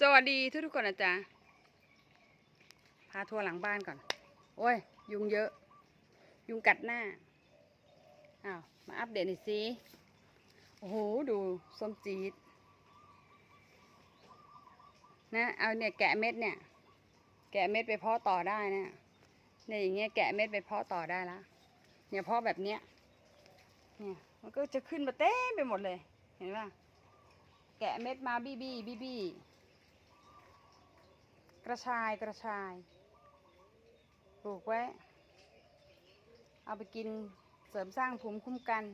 สวัสดีทุกทุกคนนะจ๊ะพาทัวร์หลังบ้านก่อน โอ้ย ยุงเยอะ ยุงกัดหน้า อ้าว มาอัปเดตหน่อยสิ โอ้โห ดูส้มจี๊ด นะ เอาเนี่ยแกะเม็ดเนี่ย แกะเม็ดไปเพาะต่อได้นี่ยเนี่ยอย่างเงี้ยแกะเม็ดไปเพาะต่อได้ละเนี่ยเพาะแบบเนี้ย เนี่ยมันก็จะขึ้นมาเต็มไปหมดเลย เห็นป่ะ แกะเม็ดมาบี้บี้บี้บี้ กระชายกระชายปลูกไว้ เอาไปกินเสริมสร้างภูมิคุ้มกัน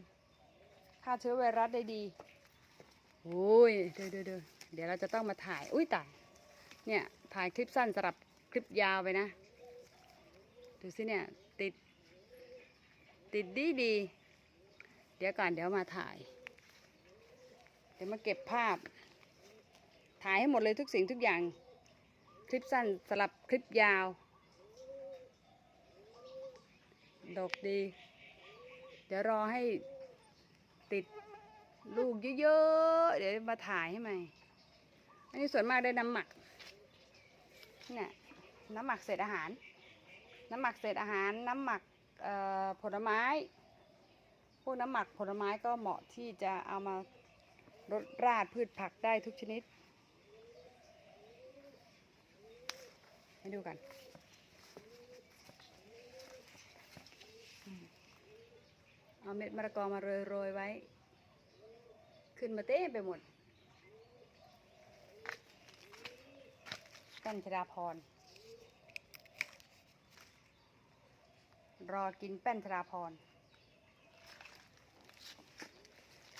ฆ่าเชื้อไวรัสได้ดีโอ้ยเดี๋ยวเดี๋ยวเดี๋ยวเดี๋ยวเราจะต้องมาถ่าย อุ้ยตาย เนี่ยถ่ายคลิปสั้นสำหรับคลิปยาวไปนะ ดูสิเนี่ยติด ติดดีดี เดี๋ยวก่อนเดี๋ยวมาถ่าย เดี๋ยวมาเก็บภาพ ถ่ายให้หมดเลยทุกสิ่งทุกอย่าง คลิปสั้นสลับคลิปยาว ดอกดี เดี๋ยวรอให้ติดลูกเยอะๆ เดี๋ยวมาถ่ายให้ใหม่ อันนี้ส่วนมากได้น้ำหมักเนี่ยน้ำหมักเศษอาหาร น้ำหมักเศษอาหาร น้ำหมักผลไม้ พวกน้ำหมักผลไม้ก็เหมาะที่จะเอามารดราดพืชผักได้ทุกชนิด ให้ดูกันเอาเม็ดมะละกอมาโรยๆไว้ ขึ้นมาเต้ไปหมดกันชดาพร รอกินแป้นชดาพร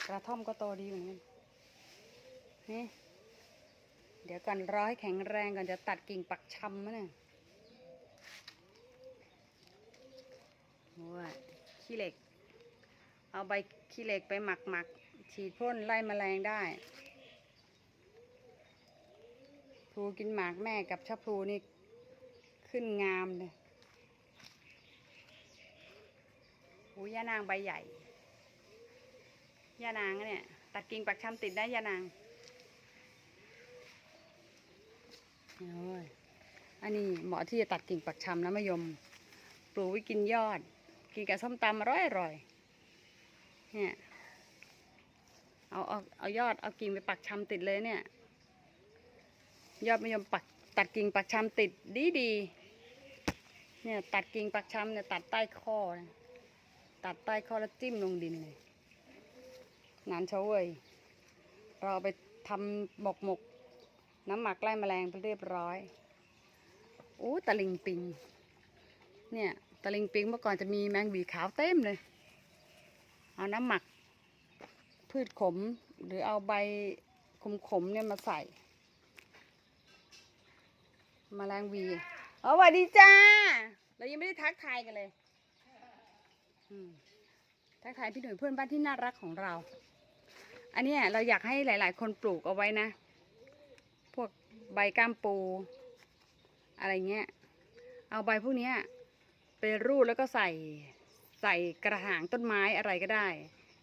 กระท่อมก็โตดีเหมือนกันนี่ เดี๋ยวก่อนรอให้แข็งแรงก่อนจะตัดกิ่งปักชำมะเนี่ยโอ้ยขี้เหล็ก เอาใบขี้เหล็กไปหมักหมักฉีดพ่นไล่แมลงได้พลูกินหมากแม่กับชะพลูนี่ขึ้นงามเลยหูย่านางใบใหญ่ย่านางเนี่ย ตัดกิ่งปักชำติดได้ย่านาง โอ้ยอันนี้เหมาะที่จะตัดกิ่งปักชำนะมะยม ปลูกไว้กินยอด กินกับส้มตำอร่อยอร่อยเนี่ยเอาเอาเอายอดเอากิ่งไปปักชำติดเลยเนี่ย ยอดมะยมปักตัดกิ่งปักชำติดดีดีเนี่ยตัดกิ่งปักชำเนี่ยตัดใต้ข้อนะตัดใต้ข้อแล้วจิ้มลงดินเลยนานเฉาเว้ยเราเอาไปทำหมกหมก น้ำหมักไล่แมลงไปเรียบร้อยโอ้ตะลิงปิง เนี่ยตะลิงปิงเมื่อก่อนจะมีแมงวีขาวเต็มเลย เอาน้ำหมัก พืชขม หรือเอาใบขมขมเนี่ยมาใส่แมลงวีเออสวัสดีจ้า เรายังไม่ได้ทักทายกันเลยทักทายพี่หนุ่ยเพื่อนบ้านที่น่ารักของเรา อันนี้เราอยากให้หลาย ๆ คนปลูกเอาไว้นะ ใบก้ามปู อะไรเงี้ย เอาใบพวกนี้ไปรูดแล้วก็ใส่ใส่กระถางต้นไม้อะไรก็ได้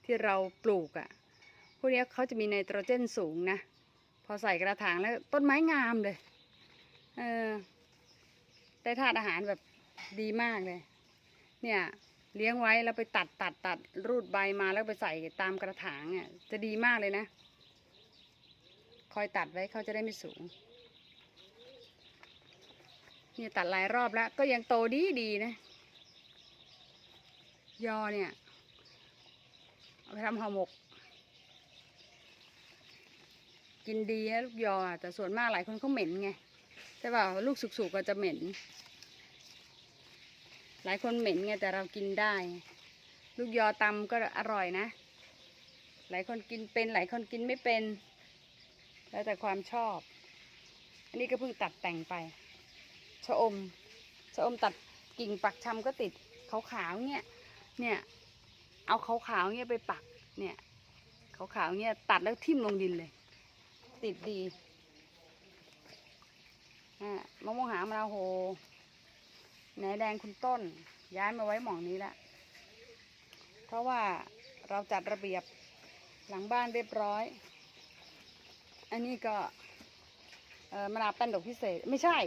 ที่เราปลูกอะ่ะ พวกนี้เขาจะมีไนโตรเจนสูงนะ พอใส่กระถางแล้วต้นไม้งามเลย เออ ได้ธาตุอาหารแบบดีมากเลย เนี่ยเลี้ยงไว้แล้วไปตัดตัดตัดรูดใบมาแล้วไปใส่ตามกระถางอะจะดีมากเลยนะ คอยตัดไว้เขาจะได้ไม่สูง เนี่ยตัดหลายรอบแล้ว ก็ยังโตดีดีนะ ยอเนี่ย เอาไปทำห่อหมก กินดีนะลูกยอ แต่ส่วนมากหลายคนเขาเหม็นไงใช่ป่ะลูกสุกๆก็จะเหม็น หลายคนเหม็นไงแต่เรากินได้ ลูกยอตำก็อร่อยนะ หลายคนกินเป็น หลายคนกินไม่เป็น แล้วแต่ความชอบ อันนี้ก็เพิ่งตัดแต่งไป ชะอมชะอมตัดกิ่งปักชำก็ติดขาวๆเนี่ย เนี่ยเอาขาวๆเนี่ยไปปัก เนี่ยขาวๆเนี่ยตัดแล้วทิ่มลงดินเลย ติดดีอ่ามะม่วงหามะนาวโหแหนแดงคุณต้น ย้ายมาไว้หม่องนี้ละเพราะว่าเราจัดระเบียบหลังบ้านเรียบร้อย อันนี้ก็มะนาวแป้นดอกพิเศษไม่ใช่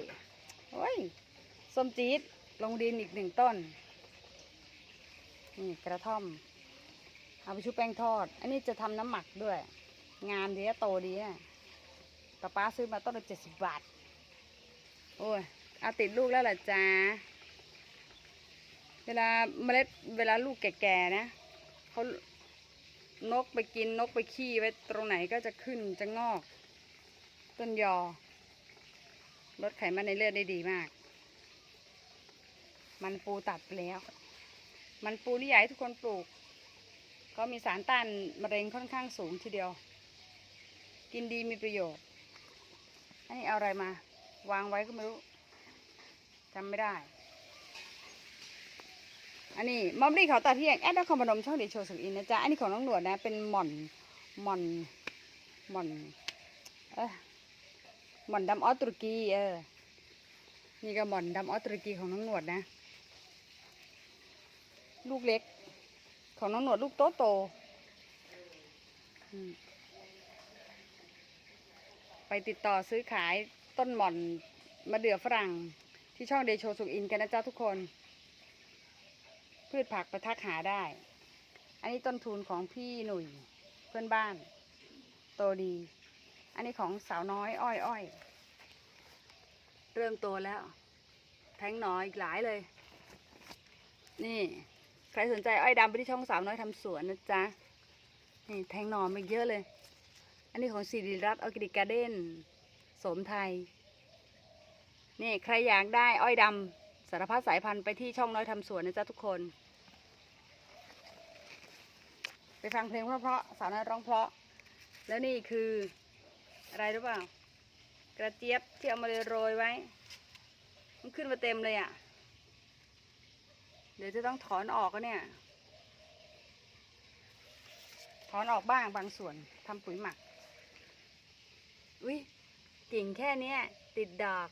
โอ้ยส้มจี๊ดลงดินอีกหนึ่งต้น นี่กระท่อม เอาไปชุบแป้งทอด อันนี้จะทำน้ำหมักด้วย งามดีอะโตดีอะป้าป้าซื้อมาต้นละเจ็ดสิบบาท โอ้ย เอาติดลูกแล้วเหรอจ๊ะเวลาเมล็ดเวลาลูกแก่ๆนะเขานกไปกินนกไปขี้ไว้ตรงไหนก็จะขึ้นจะงอก ต้นยอ ลดไขมันในเลือดได้ดีมาก มันปูตัดไปแล้ว มันปูนี่อยากให้ทุกคนปลูกเขามีสารต้านมะเร็งค่อนข้างสูงทีเดียว กินดีมีประโยชน์ อันนี้เอาอะไรมา วางไว้ก็ไม่รู้จำไม่ได้ อันนี้มอมรี่เขาตัดที่ยงแอดนครพนมช่องเดชโชสุอินนะจ๊ะ อันนี้ของน้องหนวดนะ เป็นหม่อนหม่อนหม่อน เออ หม่อนดำออสตุรกีเออ นี่ก็หม่อนดำออสตุรกีของน้องหนวดนะ ลูกเล็ก ของน้องหนวดลูกโตโตไปติดต่อซื้อขายต้นหม่อนมะเดื่อฝรั่ง ที่ช่องเดโชสุกอินกันนะจ๊ะทุกคน พืชผักไปทักหาได้ อันนี้ต้นทุนของพี่หนุ่ยเพื่อนบ้าน โตดี อันนี้ของสาวน้อยอ้อยอ้อยเริ่มโตแล้ว แทงหนออีกหลายเลย นี่ ใครสนใจอ้อยดำไปที่ช่องสาวน้อยทำสวนนะจ๊ะ นี่แทงหนอมาเยอะเลย อันนี้ของสิริรัตน์ออร์แกนิกการ์เด้นสมไทย นี่ใครอยากได้อ้อยดำสารพัดสายพันธุ์ไปที่ช่องน้อยทำสวนนะจ๊ะทุกคน ไปฟังเพลงเพราะๆสาวน้อยร้องเพราะ แล้วนี่คือ อะไรรู้เปล่า กระเจี๊ยบที่เอามาโรยไว้ มันขึ้นมาเต็มเลยอะ่ะ เดี๋ยวจะต้องถอนออกก็เนี่ย ถอนออกบ้างบางส่วนทำปุ๋ยหมัก อุ้ยกิ่งแค่นี้ติดดอก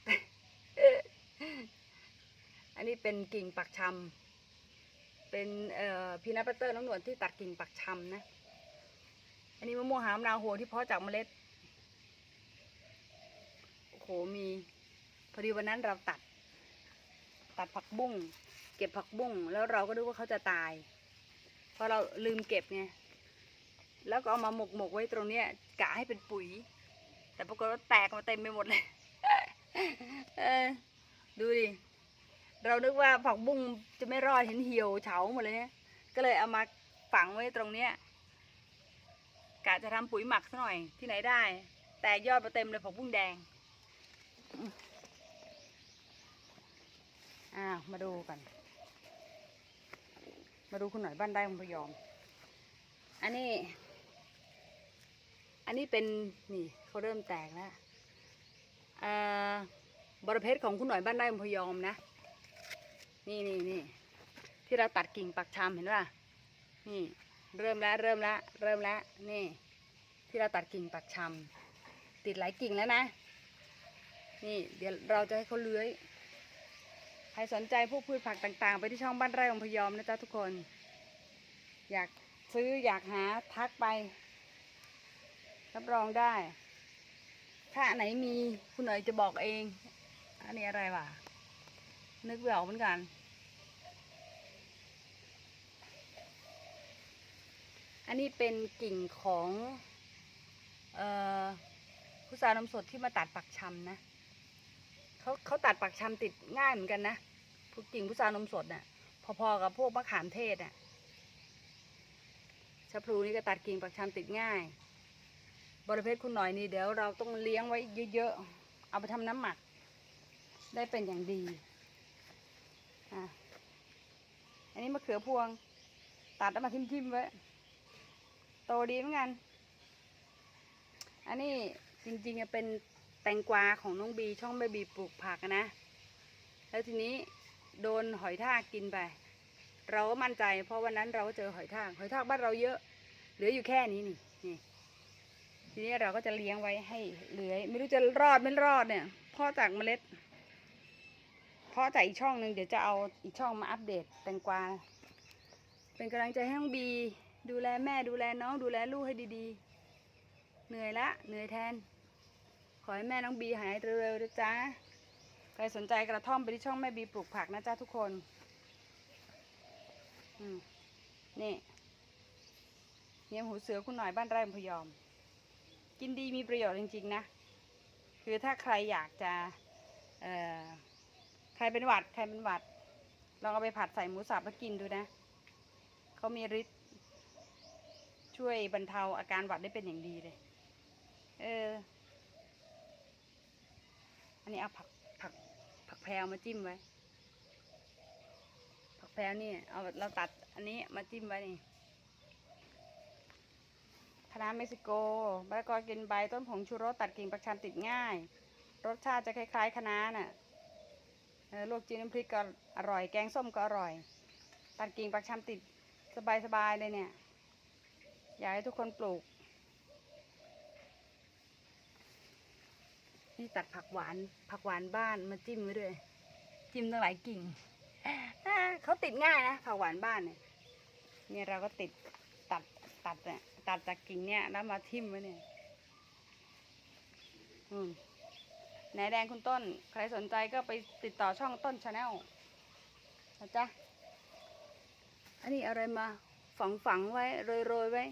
อันนี้เป็นกิ่งปักชำเป็นพีนัทบัตเตอร์น้องหนวดที่ตัดกิ่งปักชำนะ อันนี้มะม่วงหามนาวโหที่เพาะจากเมล็ด มีพอดีวันนั้นเราตัด ตัดผักบุ้งเก็บผักบุ้งแล้วเราก็ดูว่าเขาจะตาย เพราะเราลืมเก็บไงแล้วก็เอามาหมกหมกไว้ตรงเนี้ยกะให้เป็นปุ๋ย แต่ปรากฏว่าแตกมาเต็มไปหมดเลยเออดูดิเรานึกว่าผักบุ้งจะไม่รอดเห็นเหี่ยวเฉาหมดเลยเนี่ยก็เลยเอามาฝังไว้ตรงเนี้ยกะจะทำปุ๋ยหมักซะหน่อยที่ไหนได้ แต่ยอดมาเต็มเลยผักบุ้งแดง อ้าว มาดูกัน มาดูคุณหน่อยบ้านได้คุณพยอม อันนี้ อันนี้เป็นนี่เขาเริ่มแตกแล้วอ่อบรเพชรของคุณหน่อยบ้านได้คุณพยอมนะ นี่นี่นี่ที่เราตัดกิ่งปักชำเห็นป่ะ นี่เริ่มแล้วเริ่มแล้วเริ่มแล้วนี่ ที่เราตัดกิ่งปักชำติดหลายกิ่งแล้วนะ นี่เดี๋ยวเราจะให้เขาเลื้อย ใครสนใจพวกพืชผักต่างๆ ไปที่ช่องบ้านไร่องพยอมนะจ๊ะทุกคน อยากซื้ออยากหาทักไป รับรองได้ ถ้าไหนมีคุณหน่อยจะบอกเอง อันนี้อะไรวะ นึกไม่ออกเหมือนกัน อันนี้เป็นกิ่งของ เอ่อพุทรานมสดที่มาตัดปักชำนะ เขาเขาตัดปักชำติดง่ายเหมือนกันนะพวกกิ่งพุทรานมสดน่ะ พอๆกับพวกมะขามเทศน่ะชะพลูนี่ก็ตัดกิ่งปักชำติดง่าย บริเพศคุณหน่อยนี่เดี๋ยวเราต้องเลี้ยงไว้เยอะๆ เอาไปทำน้ำหมัก ได้เป็นอย่างดีอะอันนี้มะเขือพวง ตัดแล้วมาทิ่มๆไว้โตดีเหมือนกัน อันนี้จริงๆอะเป็น แตงกวาของน้องบีช่องแม่บีปลูกผักนะ แล้วทีนี้โดนหอยทากกินไป เราก็มั่นใจ เพราะวันนั้นเราก็เจอหอยทาก หอยทากบ้านเราเยอะ เหลืออยู่แค่นี้นี่นี่ ทีนี้เราก็จะเลี้ยงไว้ให้เหลือยไม่รู้จะรอดไม่รอดเนี่ยพ่อจากเมล็ดพาะจากอีกช่องหนึ่งเดี๋ยวจะเอาอีกช่องมาอัปเดตแตงกวา เป็นกำลังใจให้น้องบี ดูแลแม่ดูแลน้องดูแลลูกให้ดีๆ เหนื่อยละเหนื่อยแทน อให้แม่น้องบีหายเร็วๆนะจ๊ะ ใครสนใจกระท่อมไปที่ช่องแม่บีปลูกผักนะจ๊ะทุกคน อืม นี่เยี่ยมหูเสือคุณหน่อยบ้านไร่พยอม กินดีมีประโยชน์จริงๆนะ คือถ้าใครอยากจะ เอ่อ ใครเป็นหวัด ใครเป็นหวัด ลองเอาไปผัดใส่หมูสับแล้วกินดูนะ เขามีฤทธิ์ช่วยบรรเทาอาการหวัดได้เป็นอย่างดีเลย เออ อันนี้เอาผักผักผักแพรวมาจิ้มไว้ ผักแพรวนี่เอาเราตัดอันนี้มาจิ้มไว้นี่คะน้าเม็กซิโกมะละกอกินใบต้นผงชูรสตัดกิ่งประชันติดง่าย รสชาติจะคล้าย ๆคะน้าน่ะเอลวกจิ้มน้ำพริกก็อร่อย แกงส้มก็อร่อย ตัดกิ่งประชันติดสบายๆเลยเนี่ย อยากให้ทุกคนปลูก นี่ตัดผักหวาน ผักหวานบ้านมาจิ้มไว้ด้วย จิ้มตั้งหลายกิ่งเขาติดง่ายนะผักหวานบ้านเนี่ยเนี่ยเราก็ติดตัดตัดเนี่ยตัดจากกิ่งเนี่ยแล้วมาทิ่มไว้เนี่ย อืมไหนแดงคุณต้น ใครสนใจก็ไปติดต่อช่องต้นชาแนลนะจ๊ะ อันนี้อะไรมาฝังฝังไว้ โรยโรยไว้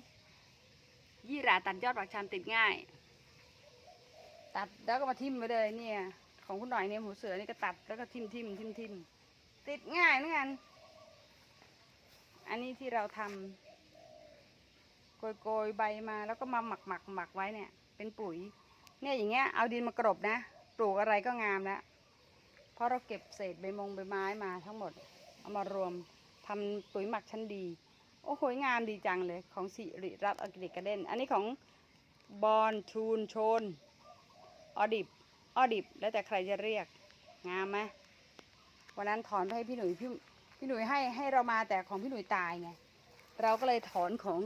ยี่หร่าตัดยอดผักชามติดง่าย ตัดแล้วก็มาทิ่มไปเลยเนี่ย ของคุณหน่อยเนี่ยหูเสือนี่ก็ตัดแล้วก็ทิ่มทิ่มทิ่มทิ่มติดง่ายเหมือนกัน อันนี้ที่เราทำโกยโกยๆใบมาแล้วก็มาหมักหมักหมักไว้เนี่ย เป็นปุ๋ย เนี่ยอย่างเงี้ยเอาดินมากรบนะปลูกอะไรก็งามแล้วเพราะเราเก็บเศษใบมงใบไม้มาทั้งหมด เอามารวมทำปุ๋ยหมักชั้นดี โอ้โหงามดีจังเลยของสิริรัตน์ออร์แกนิกการ์เดนอันนี้ของบอนชูนโชน ออดิบออดิบ แล้วแต่ใครจะเรียก งามไหมวันนั้นถอนไปให้พี่หนุ่ยพี่พี่หนุ่ยให้ให้เรามาแต่ของพี่หนุ่ยตายไง เราก็เลยถอนของ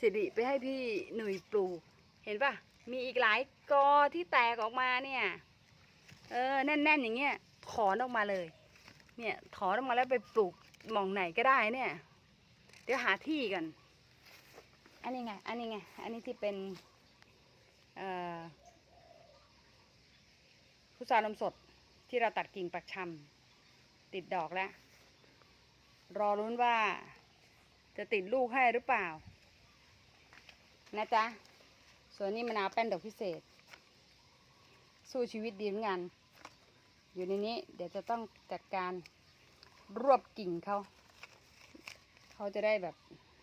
สิริไปให้พี่หนุ่ยปลูก เห็นปะมีอีกหลายกอที่แตกออกมาเนี่ย เออแน่นๆอย่างเงี้ยถอนออกมาเลย เนี่ยถอนออกมาแล้วไปปลูกหม่องไหนก็ได้เนี่ย เดี๋ยวหาที่กัน อันนี้ไง อันนี้ไง อันนี้ที่เป็น เอ่อ พุทรานมสดที่เราตัดกิ่งปักชำติดดอกแล้ว รอรุ้นว่าจะติดลูกให้หรือเปล่า นะจ๊ะ ส่วนนี้มะนาวแป้นดอกพิเศษ สู้ชีวิตดีเหมือนกัน อยู่ในนี้เดี๋ยวจะต้องจัดการรวบกิ่งเขา เขาจะได้แบบ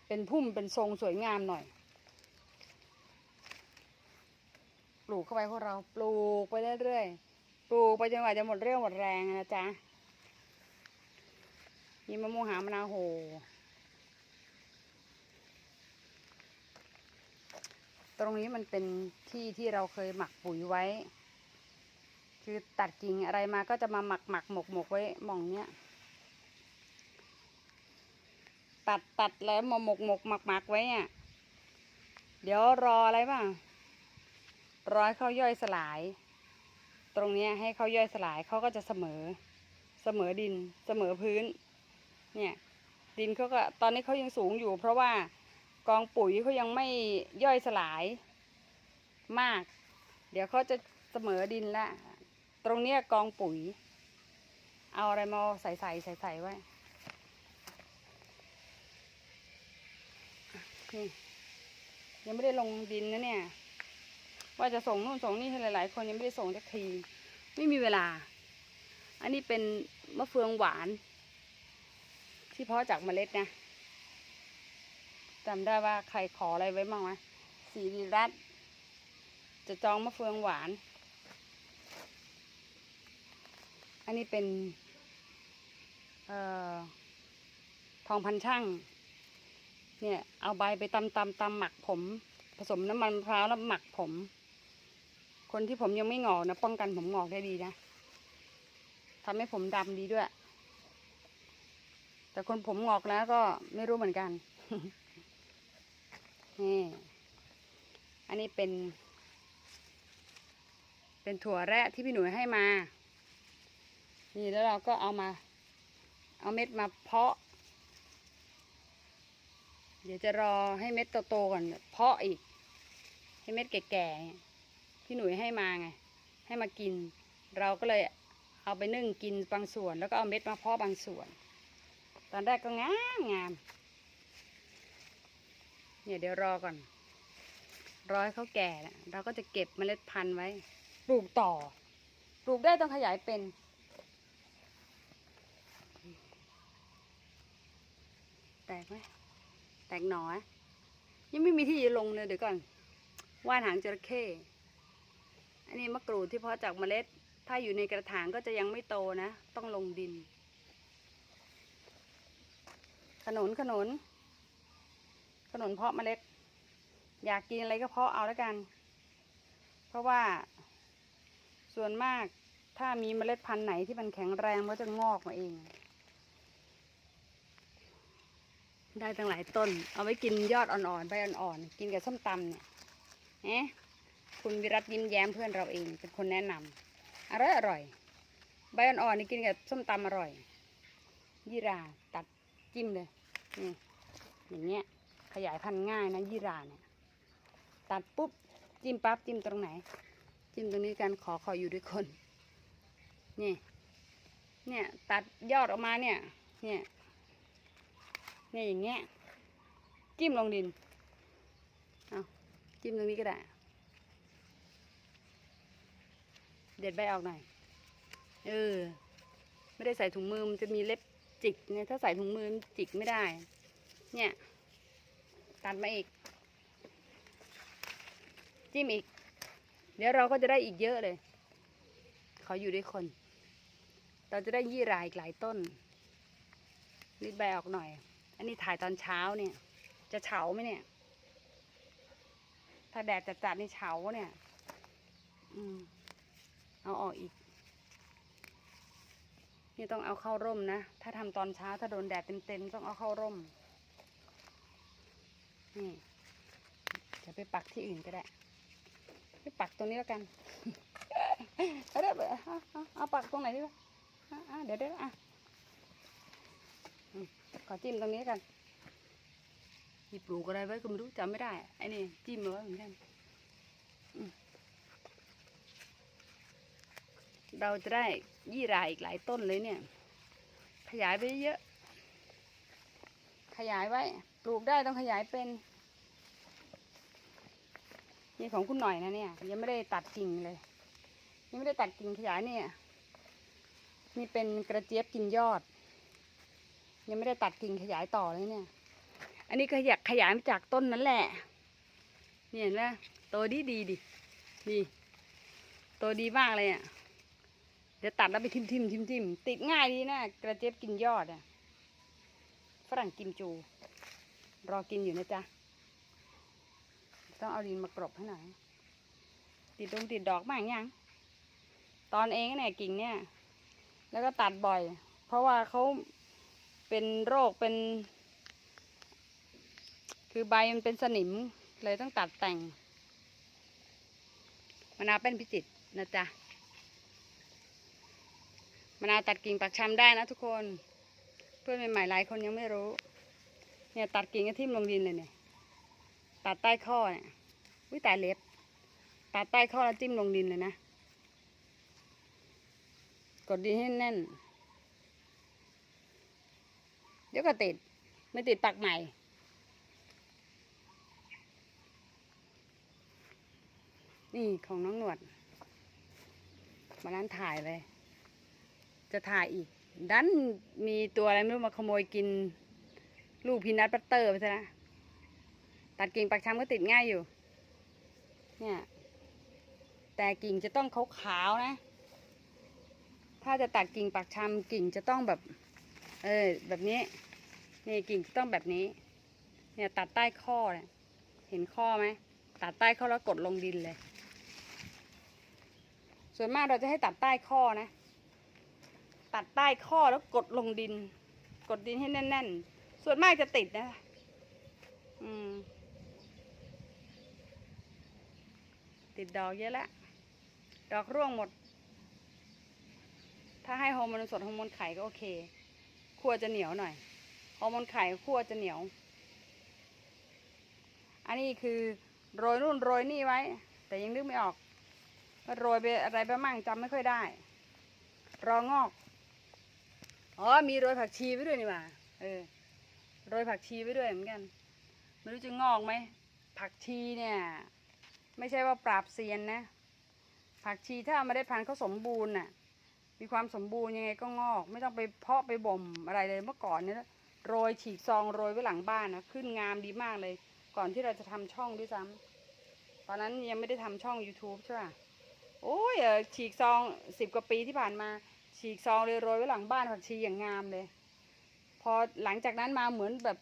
เป็นพุ่มเป็นทรงสวยงามหน่อย ปลูกเข้าไปพวกเราปลูกไปเรื่อยๆ ปลูกไปจนกว่าจะหมดเรี่ยวหมดแรงนะจ๊ะมีมะม่วงหามะนาวโหตรงนี้มันเป็นที่ที่เราเคยหมักปุ๋ยไว้ คือตัดกิ่งอะไรมาก็จะมาหมักหมักหมกหมกไว้หมองเนี้ย ตัดตัดแล้วมาหมกหมกหมักหมักไว้อะเดี๋ยวรออะไรบ้างรอให้เขาย่อยสลาย ตรงนี้ให้เขาย่อยสลายเขาก็จะเสมอเสมอดินเสมอพื้น เนี่ยดินเขาก็ตอนนี้เขายังสูงอยู่ เพราะว่ากองปุ๋ยเขายังไม่ย่อยสลายมาก เดี๋ยวเขาจะเสมอดินละ ตรงเนี้ยกองปุ๋ย เอาอะไรมาใส่ใส่ใส่ใส่ไว้ยังไม่ได้ลงดินนะเนี่ย ว่าจะส่งนู่นส่งนี่ให้หลาย ๆ คนยังไม่ได้ส่งสักที ไม่มีเวลา อันนี้เป็นมะเฟืองหวาน ที่เพาะจากเมล็ดนะจำได้ว่าใครขออะไรไว้บ้างไหมสีรีรัตจะจองมะเฟืองหวาน อันนี้เป็นเอ่อทองพันช่าง เนี่ย เอาใบไปตำตำตำหมักผม ผสมน้ำมันมะพร้าวแล้วหมักผม คนที่ผมยังไม่งอกนะป้องกันผมงอกได้ดีนะทำให้ผมดำดีด้วย แต่คนผมงอกแล้วก็ไม่รู้เหมือนกันนี่อันนี้เป็น เป็นถั่วแระที่พี่หนุ่ยให้มา นี่แล้วเราก็เอามา เอาเม็ดมาเพาะ เดี๋ยวจะรอให้เม็ดโตๆก่อน เพาะอีก ให้เม็ดแก่ๆ พี่หนุ่ยให้มาไง ให้มากิน เราก็เลยเอาไปนึ่งกินบางส่วน แล้วก็เอาเม็ดมาเพาะบางส่วน ตอนแรกก็งามงามเนี่ยเดี๋ยวรอก่อนรอให้เขาแก่นะเราก็จะเก็บเมล็ดพันธุ์ไว้ปลูกต่อปลูกได้ต้องขยายเป็นแตกไหมแตกหนอยังไม่มีที่จะลงเลยเดี๋ยวก่อน ว่านหางจระเข้ อันนี้มะกรูดที่เพาะจากเมล็ด ถ้าอยู่ในกระถางก็จะยังไม่โตนะ ต้องลงดิน ขนุนขนุน ขนุนเพาะเมล็ด อยากกินอะไรก็เพาะเอาแล้วกัน เพราะว่า ส่วนมากถ้ามีเมล็ดพันธุ์ไหนที่มันแข็งแรงมันก็จะงอกมาเอง ได้ตั้งหลายต้น เอาไว้กินยอดอ่อนๆใบอ่อนๆกินกับส้มตำเนี่ยเอ๊ะ คุณวิรัตยิ้มแย้มเพื่อนเราเอง เป็นคนแนะนำอร่อยอร่อย ใบอ่อนๆนี่กินกับส้มตำอร่อย ยี่ราตัดจิ้มเลยนี่อย่างเงี้ยขยายพันธุ์ง่ายนะยี่ราเนี่ย ตัดปุ๊บจิ้มปั๊บจิ้มตรงไหน จิ้มตรงนี้กันขอขออยู่ด้วยคนนี่เนี่ยตัดยอดออกมาเนี่ยเนี่ยเนี่ยอย่างเงี้ยจิ้มลงดินเอาจิ้มตรงนี้ก็ได้ เด็ดใบออกหน่อย เออ ไม่ได้ใส่ถุงมือมันจะมีเล็บจิกเนี่ยถ้าใส่ถุงมือมันจิกไม่ได้ เนี่ย ตัดมาอีก จิ้มอีก เดี๋ยวเราก็จะได้อีกเยอะเลยขออยู่ด้วยคน เราจะได้ยี่รายอีกหลายต้นรีดใบออกหน่อย อันนี้ถ่ายตอนเช้าเนี่ย จะเฉาไหมเนี่ย ถ้าแดดจัดๆนี่เฉาเนี่ย อืม เอาออกอีก นี่ต้องเอาเข้าร่มนะ ถ้าทำตอนเช้าถ้าโดนแดดเต็มๆต้องเอาเข้าร่ม นี่จะไปปักที่อื่นก็ได้ ไปปักตรงนี้แล้วกันเอาเดี๋ยวเอาเอาเอาปักตรงไหนดีวะเดี๋ยวเดี๋ยวอะขอจิ้มตรงนี้กันหยิบปลูกอะไรไว้ก็ไม่รู้จำไม่ได้ไอ้นี่จิ้มเอาไว้เหมือนกันอืม เราจะได้ยี่รายอีกหลายต้นเลยเนี่ย ขยายไปเยอะ ขยายไว้ ปลูกได้ต้องขยายเป็นนี่ของคุณหน่อยนะเนี่ย ยังไม่ได้ตัดกิ่งเลย ยังไม่ได้ตัดกิ่งขยายเนี่ย นี่เป็นกระเจี๊ยบกินยอด ยังไม่ได้ตัดกิ่งขยายต่อเลยเนี่ย อันนี้ขยายขยายมาจากต้นนั้นแหละเนี่ยเห็นไหมโตดีดีดิดีโตดีมากเลยอะ เดี๋ยวตัดแล้วไปทิมทิมทิมทิมติดง่ายดีนะกระเจี๊ยบกินยอดอะฝรั่งกิมจู รอกินอยู่นะจ๊ะ ต้องเอาดินมากรบให้หน่อย ติดดงติดดอกบ้างยัง ตอนเองเนี่ยกิ่งเนี่ย แล้วก็ตัดบ่อย เพราะว่าเขาเป็นโรคเป็น คือใบมันเป็นสนิมเลยต้องตัดแต่งมะนาวเป็นพิจิตนะจ๊ะ มะนาวตัดกิ่งปักชำได้นะทุกคน เพื่อนใหม่ๆหลายคนยังไม่รู้ เนี่ยตัดกิ่งก็ทิ่มลงดินเลยเนี่ย ตัดใต้ข้อเนี่ยวิตายเล็บ ตัดใต้ข้อแล้วจิ้มลงดินเลยนะ กดดินให้แน่น เดี๋ยวก็ติด ไม่ติดปักใหม่นี่ของน้องหนวด มานั้นถ่ายเลย จะถ่ายอีก ดันมีตัวอะไรไม่รู้มาขโมยกิน ลูกพีนัทบัตเตอร์ไปซะนะตัดกิ่งปักชำก็ติดง่ายอยู่ เนี่ย แต่กิ่งจะต้องขาวๆนะ ถ้าจะตัดกิ่งปักชำกิ่งจะต้องแบบ เออแบบนี้ นี่กิ่งจะต้องแบบนี้ เนี่ยตัดใต้ข้อเนี่ยเห็นข้อไหมตัดใต้ข้อแล้วกดลงดินเลย ส่วนมากเราจะให้ตัดใต้ข้อนะ ตัดใต้ข้อแล้วกดลงดิน กดดินให้แน่น ๆ ส่วนมากจะติดนะอืมติดดอกเยอะแล้วดอกร่วงหมด ถ้าให้ฮอร์โมนสดฮอร์โมนไข่ก็โอเคคั่วจะเหนียวหน่อยฮอร์โมนไข่คั่วจะเหนียว อันนี้คือโรยนู่นโรยนี่ไว้ แต่ยังนึกไม่ออกว่าโรยไปอะไรไปมั่งจำไม่ค่อยได้ รองอก อ๋อมีโรยผักชีไว้ด้วยนี่ว่าเออโรยผักชีไว้ด้วยเหมือนกันไม่รู้จะงอกไหมผักชีเนี่ย ไม่ใช่ว่าปราบเซียนนะ ผักชีถ้าเอามาได้พันธุ์เขาสมบูรณ์น่ะ มีความสมบูรณ์ยังไงก็งอก ไม่ต้องไปเพาะไปบ่มอะไรเลยเมื่อก่อนเนี่ยโรยฉีกซองโรยไว้หลังบ้านนะขึ้นงามดีมากเลย ก่อนที่เราจะทำช่องด้วยซ้ำตอนนั้นยังไม่ได้ทำช่อง YouTube ใช่ป่ะโอ้ยเออฉีกซองสิบกว่าปีที่ผ่านมา ฉีกซองเลยโรยไว้หลังบ้านผักชีอย่างงามเลย พอหลังจากนั้นมาเหมือนแบบ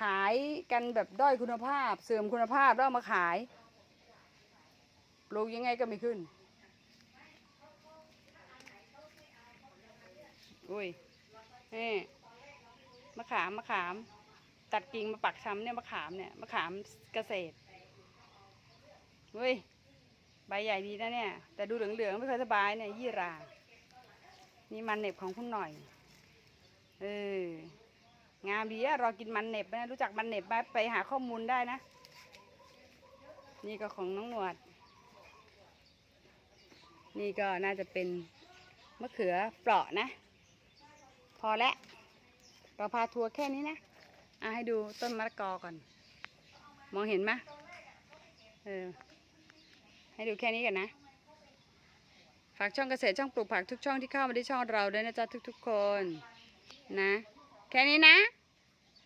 ขายกันแบบด้อยคุณภาพ เสื่อมคุณภาพแล้วมาขายปลูกยังไงก็ไม่ขึ้น อุ้ยนี่มะขามมะขาม ตัดกิ่งมาปักช้ำเนี่ยมะขามเนี่ยมะขามเกษตรเฮ้ย ใบใหญ่ดีนะเนี่ย แต่ดูเหลืองๆไม่ค่อยสบายเนี่ยยี่รา นี่มันเน็บของคุณหน่อย เอองามดีอะรอกินมันเน็บนะรู้จักมันเน็บไหมไปหาข้อมูลได้นะ นี่ก็ของน้องหนวด นี่ก็น่าจะเป็นมะเขือเปราะนะ พอแล้วเราพาทัวร์แค่นี้นะอะให้ดูต้นมะละกอก่อน มองเห็นไหมเออ ให้ดูแค่นี้กันนะ ฝากช่องเกษตรช่องปลูกผักทุกช่องที่เข้ามาที่ช่องเราด้วยนะจ๊ะทุกๆคนนะ แค่นี้นะ